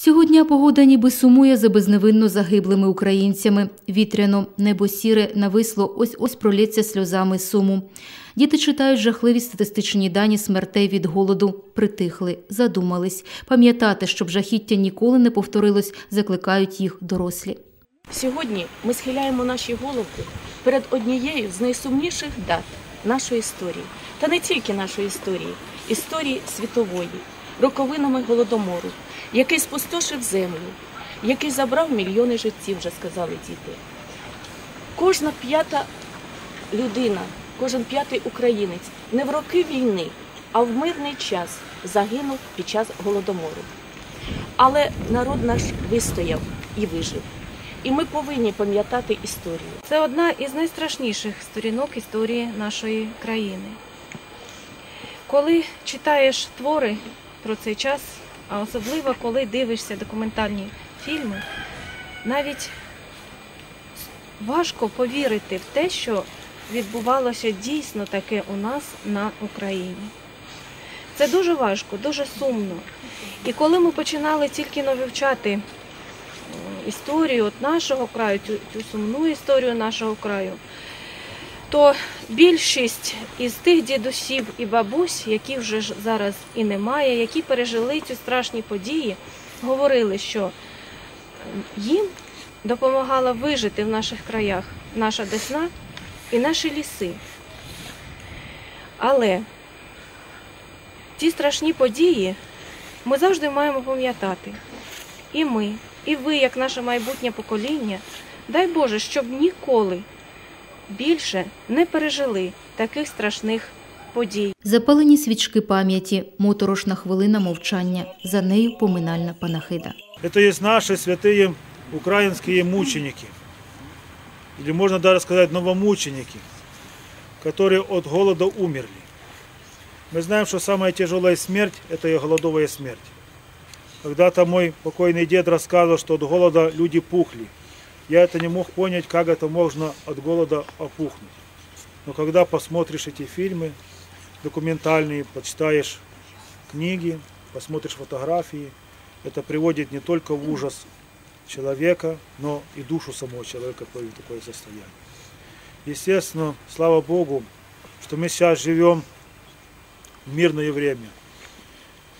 Цього дня погода ніби сумує за безневинно загиблими українцями. Вітряно, небо сіре, нависло, ось-ось пролється сльозами суму. Діти читають жахливі статистичні дані смертей від голоду, притихли, задумались. Пам'ятати, щоб жахіття ніколи не повторилось, закликають їх дорослі. Сьогодні ми схиляємо наші голови перед однією з найсумніших дат нашої історії, та не тільки нашої історії, історії світової, роковинами голодомору, який спустошив землю, який забрав мільйони життів, вже сказали діти. Кожна п'ята людина, кожен п'ятий українець не в роки війни, а в мирний час загинув під час голодомору. Але народ наш вистояв і вижив. І ми повинні пам'ятати історію. Це одна із найстрашніших сторінок історії нашої країни. Коли читаєш твори про цей час, а особливо коли дивишся документальні фільми, навіть важко повірити в те, що відбувалося дійсно таке у нас на Україні. Це дуже важко, дуже сумно. І коли ми починали тільки вивчати історію от нашого краю, цю сумну історію нашого краю, то більшість із тих дідусів і бабусь, які вже зараз і немає, які пережили ці страшні події, говорили, що їм допомагала вижити в наших краях наша десна і наші ліси. Але ті страшні події ми завжди маємо пам'ятати. І ми, і ви, як наше майбутнє покоління, дай Боже, щоб ніколи більше не пережили таких страшних подій. Запалені свічки пам'яті, моторошна хвилина мовчання, за нею поминальна панахида. Это есть наши святые украинские мученики. Или можно даже сказать новомученики, которые от голода умерли. Мы знаем, что самая тяжелая смерть – это и голодовая смерть. Когда-то мой покойный дед рассказывал, что от голода люди пухли. Я это не мог понять, как это можно от голода опухнуть. Но когда посмотришь эти фильмы документальные, почитаешь книги, посмотришь фотографии, это приводит не только в ужас человека, но и душу самого человека в такое состояние. Естественно, слава Богу, что мы сейчас живем в мирное время.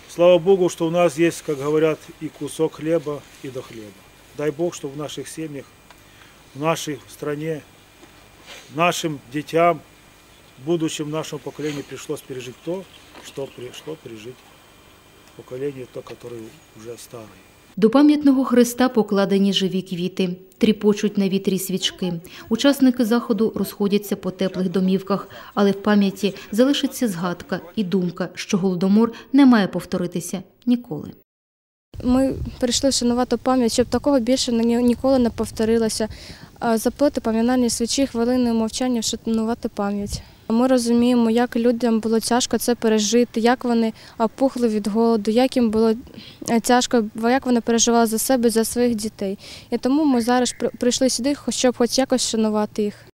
Слава Богу, что у нас есть, как говорят, и кусок хлеба, и до хлеба. Дай Бог, что в наших семьях, в нашей стране, нашим детям, будущем нашему поколению пришлось пережить то, что пришло пережить поколение, то, которое уже старое. До пам'ятного хреста покладені живі квіти, тріпочуть на вітрі свічки. Учасники заходу розходяться по теплих домівках, але в пам'яті залишиться згадка і думка, що голодомор не має повторитися ніколи. Ми прийшли вшанувати пам'ять, щоб такого більше ніколи не повторилося. Запити пам'ятальні свічі, хвилини мовчання, вшанувати пам'ять. Ми розуміємо, як людям було тяжко це пережити, як вони опухли від голоду, як їм було е, тяжко, як вони переживали за себе, за своїх дітей. І тому ми зараз прийшли сюди, щоб хоч якось вшанувати їх.